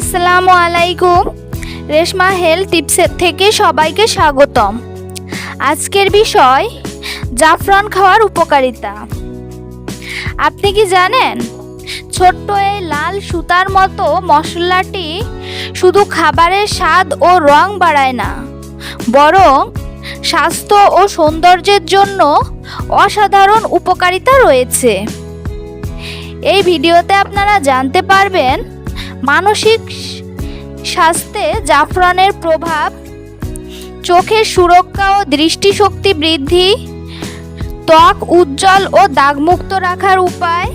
আসসালামু আলাইকুম। রেশমা হেলথ টিপসের থেকে সবাইকে স্বাগতম। আজকের বিষয়, জাফরান খাওয়ার উপকারিতা। আপনি কি জানেন, ছোট্ট এই লাল সুতার মতো মশলাটি শুধু খাবারের স্বাদ ও রং বাড়ায় না, বরং স্বাস্থ্য ও সৌন্দর্যের জন্য অসাধারণ উপকারিতা রয়েছে। এই ভিডিওতে আপনারা জানতে পারবেন মানসিক স্বাস্থ্যে জাফরানের প্রভাব, চোখের সুরক্ষা ও দৃষ্টিশক্তি বৃদ্ধি, ত্বক উজ্জ্বল ও দাগমুক্ত রাখার উপায়,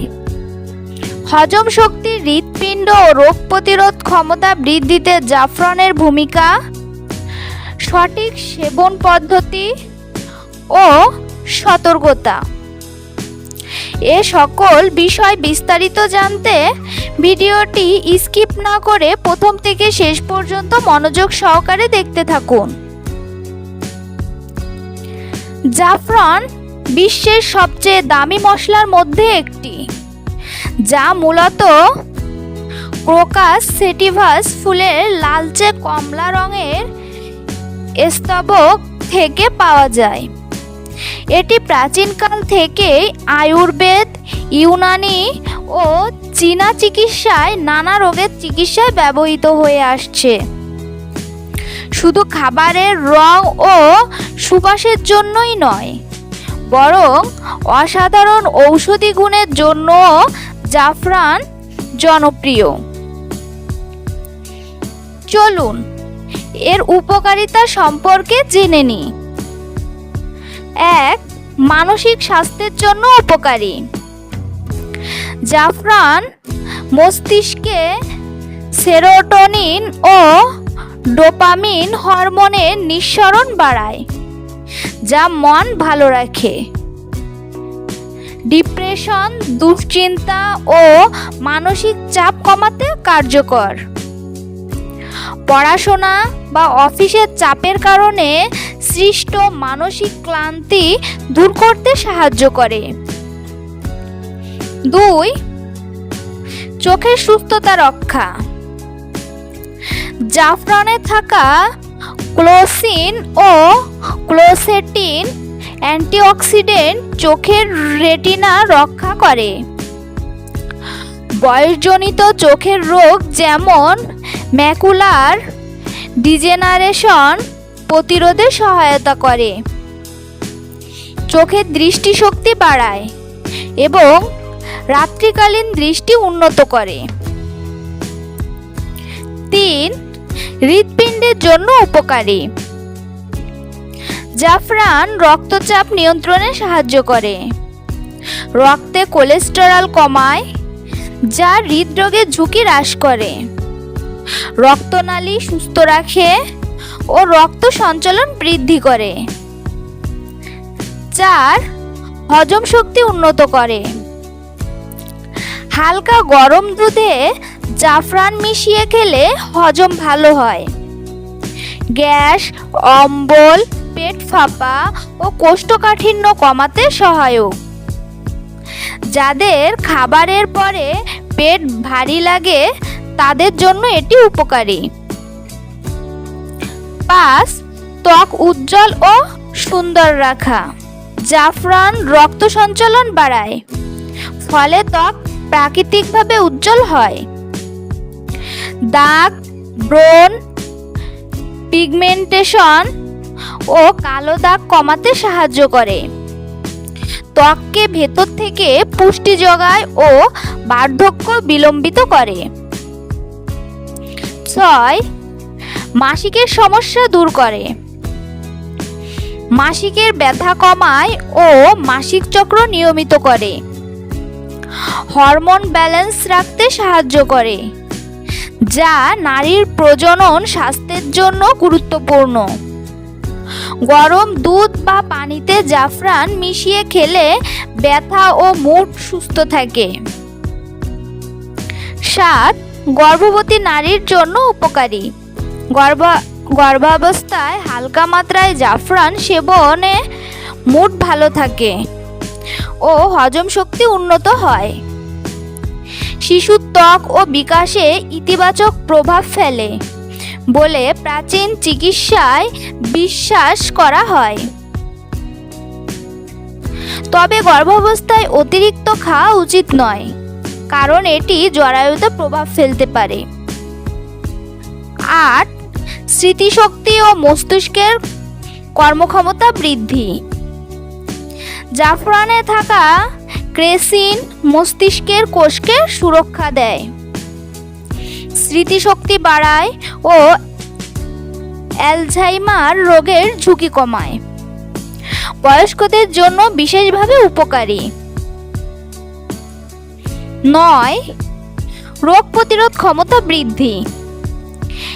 হজম শক্তি হৃৎপিণ্ড ও রোগ প্রতিরোধ ক্ষমতা বৃদ্ধিতে জাফরানের ভূমিকা, সঠিক সেবন পদ্ধতি ও সতর্কতা। এ সকল বিষয় বিস্তারিত জানতে ভিডিওটি স্কিপ না করে প্রথম থেকে শেষ পর্যন্ত মনোযোগ সহকারে দেখতে থাকুন। জাফরান বিশ্বের সবচেয়ে দামি মশলার মধ্যে একটি, যা মূলত ক্রোকাস সেটিভাস ফুলের লালচে কমলা রঙের স্তবক থেকে পাওয়া যায়। এটি প্রাচীনকাল থেকেই আয়ুর্বেদ, ইউনানি ও চীনা চিকিৎসায় নানা রোগের চিকিৎসায় ব্যবহৃত হয়ে আসছে। শুধু খাবারের রং ও সুবাসের জন্যই নয়, বরং অসাধারণ ঔষধি গুণের জন্য জাফরান জনপ্রিয়। চলুন, এর উপকারিতা সম্পর্কে জেনে নিই। এক, মানসিক স্বাস্থ্যের জন্য উপকারী। জাফরান মস্তিষ্কে সেরোটোনিন ও ডোপামিন হরমোনের নিঃসরণ বাড়ায়, যা মন ভালো রাখে। ডিপ্রেশন, দুশ্চিন্তা ও মানসিক চাপ কমাতে কার্যকর। পড়াশোনা বা অফিসের চাপের কারণে সৃষ্ট মানসিক ক্লান্তি দূর করতে সাহায্য করে। দুই, চোখের সুস্থতা রক্ষা। জাফরানে থাকা ক্লোসিন ও ক্লোসেটিন অ্যান্টিঅক্সিডেন্ট চোখের রেটিনা রক্ষা করে। বয়সজনিত চোখের রোগ যেমন ম্যাকুলার ডিজেনারেশন প্রতিরোধে সহায়তা করে। চোখের দৃষ্টিশক্তি বাড়ায় এবং রাত্রিকালীন দৃষ্টি উন্নত করে। তিন, হৃৎপিণ্ডের জন্য উপকারী। জাফরান রক্তচাপ নিয়ন্ত্রণে সাহায্য করে। রক্তে কোলেস্টেরল কমায়, যা হৃদরোগের ঝুঁকি হ্রাস করে। রক্তনালী সুস্থ রাখে ও রক্ত সঞ্চালন বৃদ্ধি করে। চার, হজম শক্তি উন্নত করে। হালকা গরম দুধে জাফরান মিশিয়ে খেলে হজম ভালো হয়। গ্যাস, অম্বল, পেট ফাঁপা ও কোষ্ঠকাঠিন্য কমাতে সহায়ক। যাদের খাবারের পরে পেট ভারী লাগে, তাদের জন্য এটি উপকারী। পাঁচ, ত্বক উজ্জ্বল ও সুন্দর রাখা। জাফরান রক্ত সঞ্চালন বাড়ায়। ফলে ত্বক প্রাকৃতিকভাবে উজ্জ্বল হয়। দাগ, ব্রণ, পিগমেন্টেশন ও কালো দাগ কমাতে সাহায্য করে। ত্বককে ভেতর থেকে পুষ্টি যোগায় ও বার্ধক্য বিলম্বিত করে। ছয়, মাসিকের সমস্যা দূর করে। মাসিকের ব্যথা কমায় ও মাসিক চক্র নিয়মিত করে। হরমোন ব্যালেন্স রাখতে সাহায্য করে, যা নারীর প্রজনন স্বাস্থ্যের জন্য গুরুত্বপূর্ণ। গরম দুধ বা পানিতে জাফরান মিশিয়ে খেলে ব্যথা ও মুড সুস্থ থাকে। সাত, গর্ভবতী নারীর জন্য উপকারী। গর্ভ, গর্ভাবস্থায় হালকা মাত্রায় জাফরান সেবনে মুড ভালো থাকে। ও হজম শক্তি উন্নত হয়। শিশুর ত্বক ও বিকাশে ইতিবাচক প্রভাব ফেলে বলে প্রাচীন চিকিৎসায় বিশ্বাস করা হয়। তবে গর্ভাবস্থায় অতিরিক্ত খাওয়া উচিত নয়, কারণ এটি জরায়ুতে প্রভাব ফেলতে পারে। আট, স্মৃতিশক্তি ও মস্তিষ্কের কর্মক্ষমতা বৃদ্ধি। জাফরানে থাকা ক্রেসিন মস্তিষ্কের কোষকে সুরক্ষা দেয়। স্মৃতিশক্তি বাড়ায় ও অ্যালঝাইমার রোগের ঝুঁকি কমায়। বয়স্কদের জন্য বিশেষভাবে উপকারী। নয়, রোগ প্রতিরোধ ক্ষমতা বৃদ্ধি।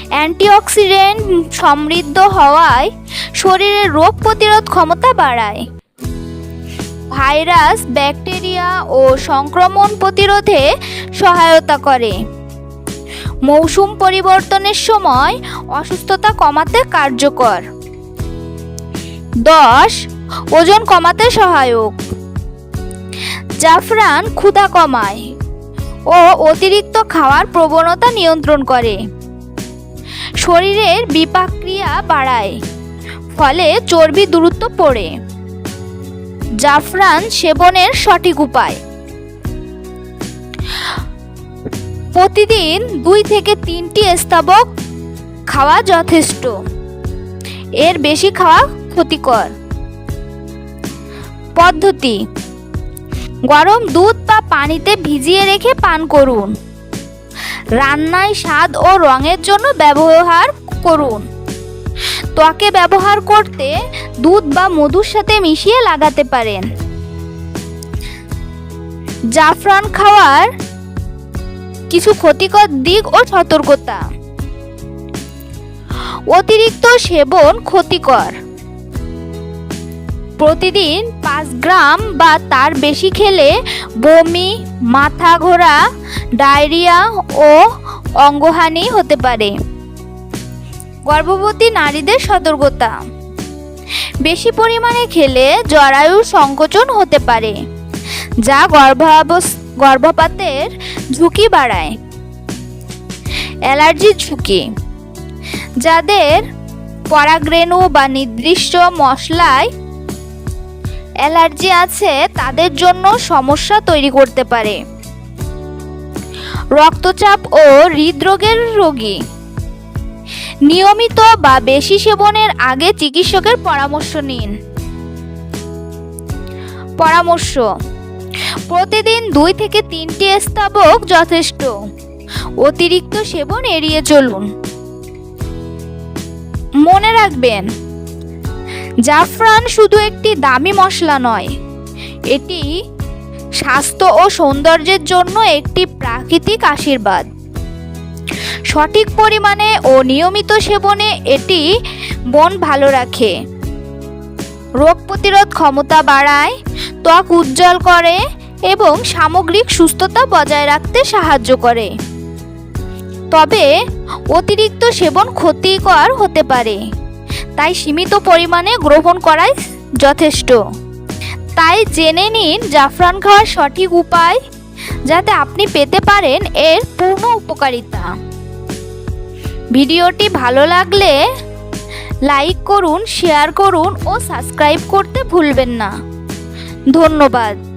অ্যান্টিঅক্সিডেন্ট সমৃদ্ধ হওয়ায় শরীরের রোগ প্রতিরোধ ক্ষমতা বাড়ায়। ভাইরাস, ব্যাকটেরিয়া ও সংক্রমণ প্রতিরোধে সহায়তা করে। মৌসুম পরিবর্তনের সময় অসুস্থতা কমাতে কার্যকর। দশ, ওজন কমাতে সহায়ক। জাফরান ক্ষুধা কমায় ও অতিরিক্ত খাওয়ার প্রবণতা নিয়ন্ত্রণ করে। শরীরের বিপাক্রিয়া বাড়ায়, ফলে চর্বি দূরত্ব পড়ে। জাফরান সেবনের সঠিক উপায়। প্রতিদিন দুই থেকে তিনটি স্তাবক খাওয়া যথেষ্ট। এর বেশি খাওয়া ক্ষতিকর। পদ্ধতি, গরম দুধ বা পানিতে ভিজিয়ে রেখে পান করুন। রান্নায় স্বাদ ও রঙের জন্য ব্যবহার করুন। ত্বকে ব্যবহার করতে দুধ বা মধুর সাথে মিশিয়ে লাগাতে পারেন। জাফরান খাওয়ার কিছু ক্ষতিকর দিক ও সতর্কতা। অতিরিক্ত সেবন ক্ষতিকর। প্রতিদিন পাঁচ গ্রাম বা তার বেশি খেলে বমি, মাথা ঘোরা, ডায়রিয়া ও অঙ্গহানি হতে পারে। গর্ভবতী নারীদের সতর্কতা। বেশি পরিমাণে খেলে জরায়ুর সংকোচন হতে পারে, যা গর্ভপাতের ঝুঁকি বাড়ায়। অ্যালার্জির ঝুঁকি, যাদের পরাগরেণু বা নির্দিষ্ট মশলায় অ্যালার্জি আছে, তাদের জন্য সমস্যা তৈরি করতে পারে। রক্তচাপ ও হৃদরোগের রোগী নিয়মিত বা বেশি সেবনের আগে চিকিৎসকের পরামর্শ নিন। পরামর্শ, প্রতিদিন দুই থেকে তিনটি স্তাবক যথেষ্ট। অতিরিক্ত সেবন এড়িয়ে চলুন। মনে রাখবেন, জাফরান শুধু একটি দামি মশলা নয়, এটি স্বাস্থ্য ও সৌন্দর্যের জন্য একটি প্রাকৃতিক আশীর্বাদ। সঠিক পরিমাণে ও নিয়মিত সেবনে এটি মন ভালো রাখে। রোগ প্রতিরোধ ক্ষমতা বাড়ায়, ত্বক উজ্জ্বল করে এবং সামগ্রিক সুস্থতা বজায় রাখতে সাহায্য করে। তবে অতিরিক্ত সেবন ক্ষতিকর হতে পারে, তাই সীমিত পরিমাণে গ্রহণ করাই যথেষ্ট। তাই জেনে নিন জাফরান খাওয়ার সঠিক উপায়, যাতে আপনি পেতে পারেন এর পূর্ণ উপকারিতা। ভিডিওটি ভালো লাগলে লাইক করুন শেয়ার করুন ও সাবস্ক্রাইব করতে ভুলবেন না। ধন্যবাদ।